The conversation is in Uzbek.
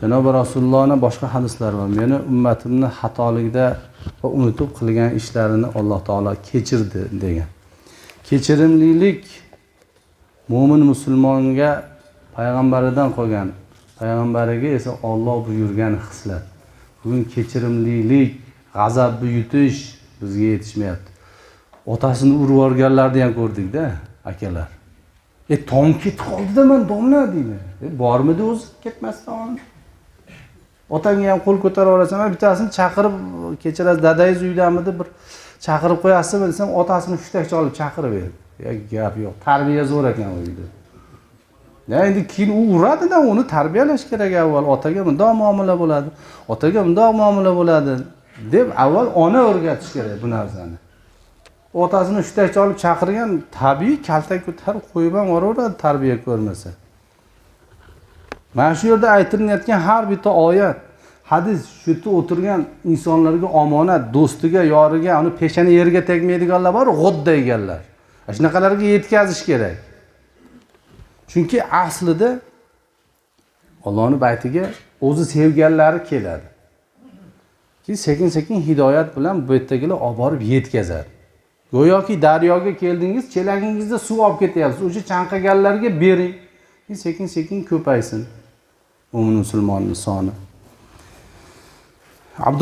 janobi rasulullohni boshqa hadislari bor meni ummatimni xatolikda va unutib qilgan ishlarini alloh taolo kechirdi degan. Kechirimlilik mo'min musulmonga payg'ambaridan qolgan payg'ambariga esa olloh buyurgan hislat bugun kechirimlilik g'azabni yutish bizga yetishmayapti. Otasini urib yuborganlarni ham ko'rdikda akalar. E tom ketib qoldida man domla deydi e bormidi o'zi ketmasdan? Otangga ham qo'l ko'tarib olasan bittasini chaqirib kechirasiz dadangiz uydamidi bir chaqirib qo'yasizmi desam otasini hushtakcha olib chaqirib berdi. Ya gap yo'q. Tarbiya zo'r ekan uyda. Ya endi keyin u uradida uni tarbiyalash kerak avval. Otaga bundoq muomala bo'ladi otaga bundoq muomala bo'ladi deb avval ona o'rgatish kerak bu narsani. Otasini hushtakcha olib chaqirgan tabiiy kaltak ko'tarib qo'yib ham boraveradi tarbiya ko'rmasa. Mana shu yerda aytilayotgan har bitta oyat hadis shu yerda o'tirgan insonlarga omonat do'stiga yoriga uni peshana yerga tegmaydiganlar bor g'o'dda deganlar shunaqalarga yetkazish kerak. Chunki aslida ollohni baytiga o'zi sevganlari keladi. Keyin sekin sekin hidoyat bilan bu yerdagilar olib borib yetkazadi go'yoki daryoga keldingiz chelagingizda suv olib ketyapsiz o'sha chanqaganlarga bering. Sekin sekin ko'paysin mo'min musulmonni soni. Abdulloh